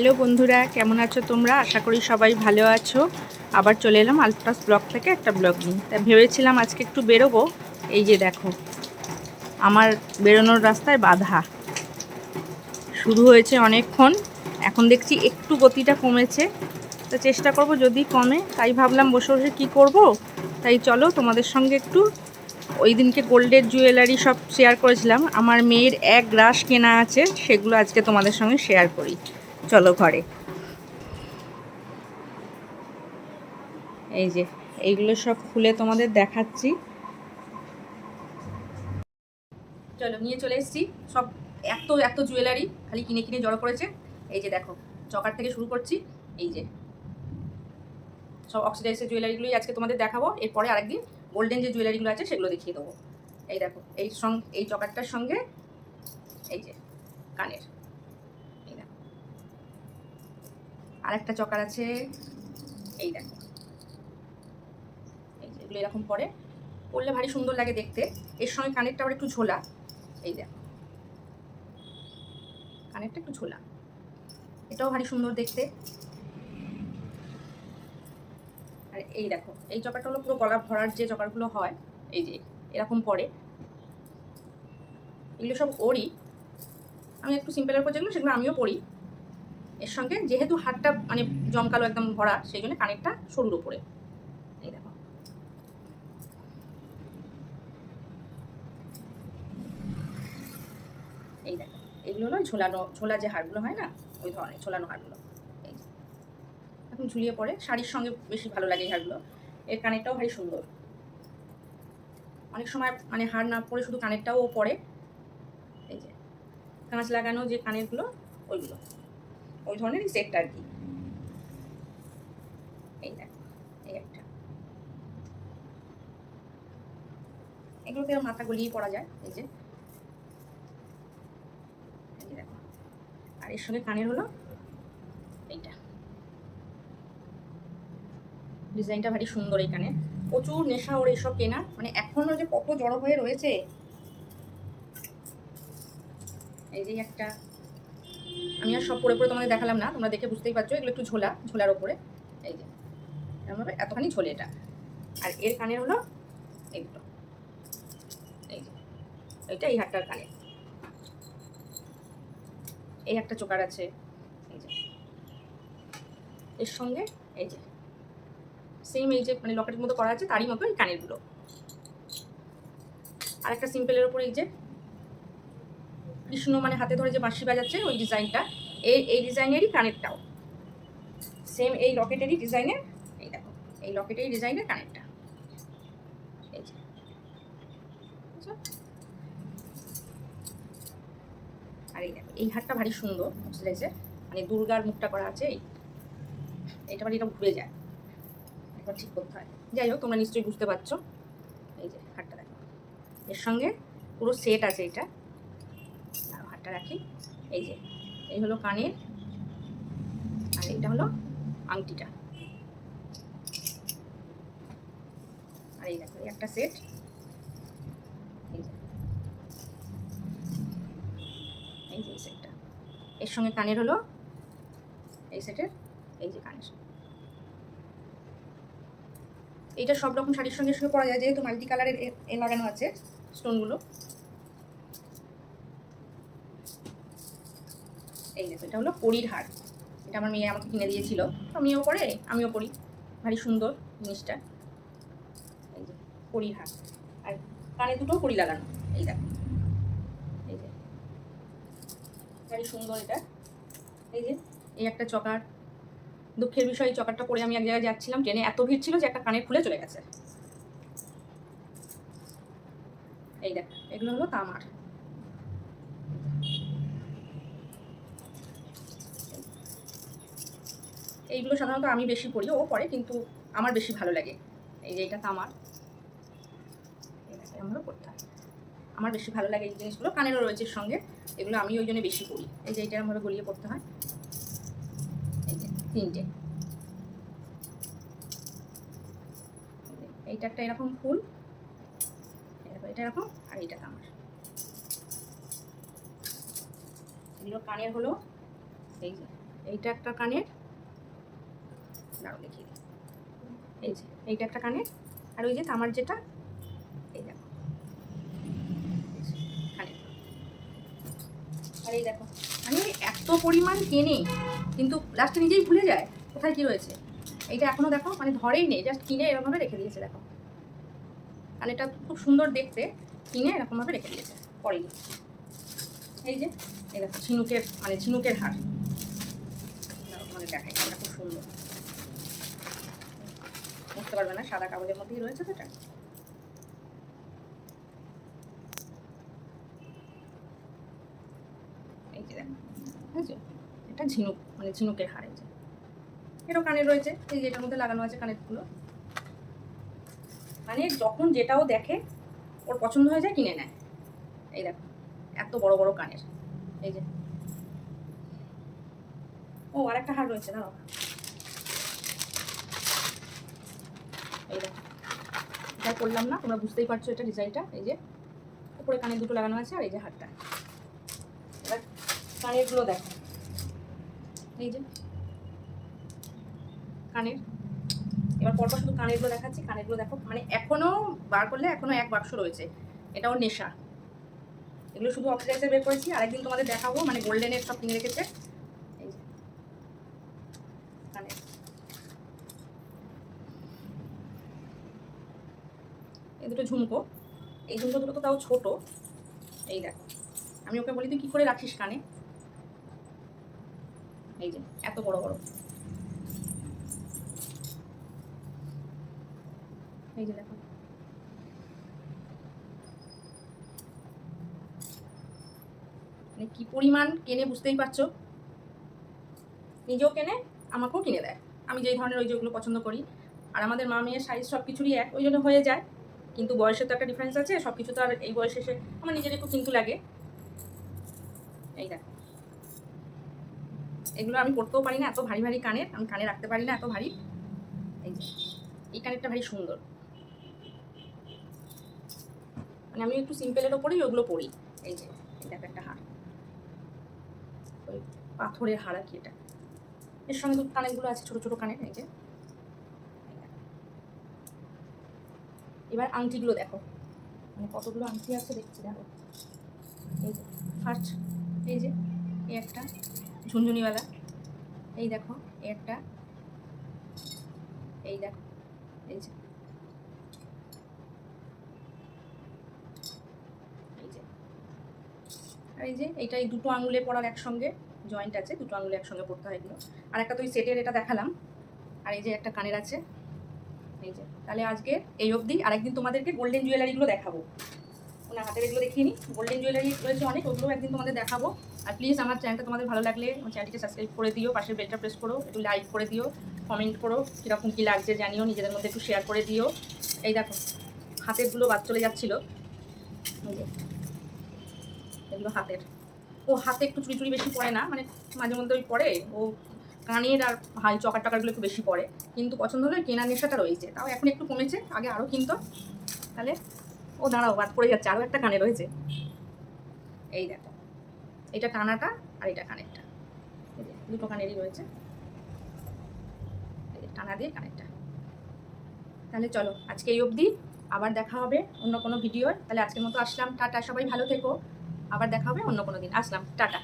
Hello বন্ধুরা, কেমন আছো তোমরা? আশা করি সবাই ভালো আছো। আবার চলে এলাম আলট্রাস ব্লগ থেকে একটা ব্লগ নিয়ে। তা ভেবেছিলাম আজকে একটু বেরোবো। এই যে দেখো, আমার বেরোনোর রাস্তায় বাধা। শুরু হয়েছে অনেকক্ষণ, এখন দেখছি একটু গতিটা কমেছে। তা চেষ্টা করব যদি কমে, তাই ভাবলাম বসে বসে কী করব? তাই চলো তোমাদের সঙ্গে একটু ওই দিনকে গোল্ডের জুয়েলারি সব শেয়ার করেছিলাম। আমার মেয়ের এক গ্রাস কেনা আছে, সেগুলো আজকে তোমাদের সঙ্গে শেয়ার করি। চলো ঘরে। এই যে, এইগুলো সব খুলে তোমাদের দেখাচ্ছি। চলো, নিয়ে চলে এসেছি। সব এত এত জুয়েলারি খালি কিনে কিনে জড়ো করেছে। এই যে দেখো, চকার থেকে শুরু করছি। এই যে, সব অক্সিডাইজের জুয়েলারিগুলোই আজকে তোমাদের দেখাবো। এরপরে আরেকদিন গোল্ডেন যে জুয়েলারিগুলো আছে, সেগুলো দেখিয়ে দেবো। এই দেখো, এই সঙ্গে, এই চকারটার সঙ্গে, এই যে, কানের এই দেখো আরেকটা চকার আছে। এই দেখো। এই এগুলো এরকম পরে পরলে ভারী সুন্দর লাগে দেখতে। এর সঙ্গে কানেরটা আবার একটু ঝোলা। এই দেখো। কানেরটা একটু ঝোলা। এটাও ভারী সুন্দর দেখতে। আর এই দেখো, এই চকারটা হলো পুরো গলা ভরার যে চকারগুলো হয়, এই যে এরকম পরে এগুলো সব ওরই আমি একটু সিম্পলের উপর যেগুলো, সেগুলো আমিও পড়ি। এর সঙ্গে যেহেতু হাতটা মানে জমকালো একদম ভরা, সেই জন্য কানেরটা সরুর উপরে। এই দেখো। এই দেখো। এগুলো হলো ঝোলানো, ঝোলা যে হাড়গুলো হয় না, ওই ধরনের ঝোলানো হাড়গুলো এই এখন ঝুলিয়ে পড়ে শাড়ির সঙ্গে বেশি ভালো লাগে এই হাড়গুলো এর কানেরটাও ভারী সুন্দর। অনেক সময় মানে হাড় না পরে শুধু কানেরটাও পরে। এই যে। কাঁচ লাগানো যে কানেরগুলো, ওইগুলো। ওই ধরনের সেটটা আর কি। এই এই একটা। এগুলোতে মাথা গলিয়ে পরা যায়, এই যে। আর এর সঙ্গে কানের হলো এইটা। ডিজাইনটা ভারী সুন্দর এইখানে প্রচুর নেশা ওর এইসব কেনা। মানে এখনও যে কত জড়ো হয়ে রয়েছে। এই যে একটা। আমি আর সব পরে পরে তোমাদের দেখালাম না, তোমরা দেখে বুঝতেই পারছ, এগুলো একটু ঝোলা, ঝোলার ওপরে। এই যে, এরমভাবে এতখানি ঝোলে এটা। আর এর কানের হলো এইগুলো এই যে, এইটা এই হাটটার কানে। এই একটা চোকার আছে, এই যে। এর সঙ্গে এই যে সেম এই যে মানে লকেটের মতো করা আছে, তারই মতো এই কানেরগুলো। আর একটা সিম্পলের ওপর এই যে কৃষ্ণ মানে হাতে ধরে যে বাঁশি বাজাচ্ছে, ওই ডিজাইনটা এই এই ডিজাইনেরই কানেরটাও সেম এই লকেটেরই ডিজাইনের এই দেখো, এই লকেটেরই ডিজাইনের কানেরটা? আর এই দেখো, এই হারটা ভারী সুন্দর অক্সিডাইজের মানে দুর্গার মুখটা করা আছে, এই। এটা মানে এটা ঘুরে যায়। একবার ঠিক করতে হয়। যাই হোক, তোমরা নিশ্চয়ই বুঝতে পারছ। এই যে হারটা দেখো। এর সঙ্গে পুরো সেট আছে এটা। হারটা রাখি। এই যে, এই হলো কানের, আর এইটা হলো আংটিটা। আর এই দেখো একটা সেট। এই যে। এই সেটটা। এর সঙ্গে কানের হলো এই সেটের, এই যে কানের এইটা সব রকম শাড়ির সঙ্গে সঙ্গে পরা যায়, যেহেতু মাল্টি কালারের এ লাগানো আছে স্টোনগুলো এই দেখো এটা হলো পরির হার। এটা আমার মেয়ে আমাকে কিনে দিয়েছিল। তো মেয়েও পরে, আমিও পরি। ভারী সুন্দর জিনিসটা। এই যে, পরির হার। আর কানে দুটোও পরি লাগানো। এই দেখো। এই যে। ভারী সুন্দর এটা। এই যে, এই একটা চকার। দুঃখের বিষয় এই চকারটা পরে আমি এক জায়গায় যাচ্ছিলাম। ট্রেনে এত ভিড় ছিল যে একটা কানে খুলে চলে গেছে। এই দেখ, এগুলো হলো তামার। এইগুলো সাধারণত আমি বেশি পড়ি, ও পরে কিন্তু আমার বেশি ভালো লাগে। এই যে এটা তামার এরমভাবে পড়তে হয়। আমার বেশি ভালো লাগে এই জিনিসগুলো, কানেরও রয়েছে সঙ্গে, এগুলো আমি ওই জন্য বেশি পড়ি। এই যে এটা এরমভাবে গলিয়ে পড়তে হয়। এই যে তিনটে। এইটা একটা এরকম ফুল এটা এরকম, আর এইটা তামার এগুলো কানের হলো, এই যে, এইটা একটা কানের দাঁড়াও দেখিয়ে দিই। এই যে এইটা একটা কানের, আর ওই যে তামার যেটা, এই দেখো। কানের আর এই দেখো মানে এত পরিমাণ কেনে, কিন্তু লাস্টে নিজেই ভুলে যায় কোথায় কি রয়েছে। এইটা এখনও দেখো মানে ধরেই নেই জাস্ট কিনে এরকমভাবে রেখে দিয়েছে, দেখো। আর এটা খুব সুন্দর দেখতে, কিনে এরকমভাবে রেখে দিয়েছে, পরেই। এই যে, এই দেখো, ঝিনুকের মানে ঝিনুকের হার। মানে দেখাই, এটা খুব সুন্দর। পারবে না, সাদা কাগজের মধ্যেই রয়েছে এটা এই এটা ঝিনুক মানে ঝিনুকের হার এই যে। এটাও কানের রয়েছে, এই যে এটার মধ্যে লাগানো আছে কানেরগুলো। মানে যখন যেটাও দেখে, ওর পছন্দ হয়ে যায়, কিনে নেয়। এই দেখো, এত বড় বড় কানের। এই যে। ও আর একটা হার রয়েছে, দাঁড়াও এই দেখো এটা করলাম না, তোমরা বুঝতেই পারছ এটা ডিজাইনটা, এই যে। উপরে কানের দুটো লাগানো আছে আর এই যে হাতটা এবার কানেরগুলো দেখো। এই যে। কানের। এবার পরপর শুধু কানেরগুলো দেখাচ্ছি, কানেরগুলো দেখো। মানে এখনও বার করলে এখনও এক বাক্স রয়েছে। এটাও নেশা। এগুলো শুধু অক্সিডাইসে বের করেছি, আরেকদিন তোমাদের দেখাবো মানে গোল্ডেনের সব কিনে রেখেছে এই যে কানের এই দুটো ঝুমকো। এই ঝুমকো দুটো তো তাও ছোট। এই দেখো। আমি ওকে বলি, তুই কি করে রাখিস কানে? এই যে, এত বড় বড়। এই যে দেখো। মানে কি পরিমাণ কেনে বুঝতেই পারছ? নিজেও কেনে, আমাকেও কিনে দেয়। আমি যেই ধরনের ওই যেগুলো পছন্দ করি। আর আমাদের মা মেয়ের সাইজ সব কিছুরই এক, ওই জন্য হয়ে যায়। কিন্তু বয়সে তো একটা ডিফারেন্স আছে সব কিছু তো আর এই বয়সে এসে আমার নিজের একটু কিন্তু লাগে। এই দেখো। এগুলো আমি পড়তেও পারি না, এত ভারী ভারী কানের, আমি কানে রাখতে পারি না, এত ভারী। এই যে, এই কানেরটা ভারী সুন্দর। মানে আমি একটু সিম্পলের ওপরেই ওগুলো পরি এই যে দেখো একটা হার। ওই পাথরের আর কি এটা। এর সঙ্গে তো কানেরগুলো আছে, ছোট ছোট কানের, এই যে এই দেখো। এবার আংটিগুলো দেখো। মানে কতগুলো আংটি আছে দেখছি, দেখো। এই যে ফার্স্ট এই যে, এই একটা ঝুনঝুনিওয়ালা এই দেখো, এই একটা, এই দেখো, এই যে। আর এই যে, এইটা এই দুটো আঙুলে পড়ার একসঙ্গে জয়েন্ট আছে, দুটো আঙুলে একসঙ্গে পড়তে হয় এগুলো। আর একটা তো ওই সেটের এটা দেখালাম। আর এই যে একটা কানের আছে। এই যে তাহলে আজকে এই অবধি আরেকদিন তোমাদেরকে গোল্ডেন জুয়েলারিগুলো দেখাবো। ওনার হাতের এগুলো দেখিয়ে নিই গোল্ডেন জুয়েলারি রয়েছে অনেক ওগুলো একদিন তোমাদের দেখাবো। আর প্লিজ আমার চ্যানেলটা তোমাদের ভালো লাগলে আমার চ্যানেলটিকে সাবস্ক্রাইব করে দিও, পাশের বেলটা প্রেস করো, একটু লাইক করে দিও কমেন্ট করো, কীরকম কী লাগছে জানিও, নিজেদের মধ্যে একটু শেয়ার করে দিও। এই দেখো হাতেরগুলো বাদ চলে যাচ্ছিল। এগুলো হাতের। ও হাতে একটু চুরি চুরি বেশি পড়ে না মানে মাঝে মধ্যে ওই পড়ে ও কানের আর হাই চকার টাকারগুলো একটু বেশি পড়ে। কিন্তু পছন্দ হলে কেনার নেশাটা রয়েছে। তাও এখন একটু কমেছে, আগে আরও কিনতো। তাহলে ও দাঁড়াও, বাদ পড়ে যাচ্ছে আরও একটা কানে রয়েছে। এই দেখো, এটা কানাটা আর এটা কানেরটা। দুটো কানেরই রয়েছে। টানা দিয়ে কানেরটা। তাহলে চলো, আজকে এই অবধি। আবার দেখা হবে অন্য কোনো ভিডিওর তাহলে আজকের মতো আসলাম। টাটা, সবাই ভালো থেকো। আবার দেখা হবে অন্য কোনো দিন। আসলাম, টাটা।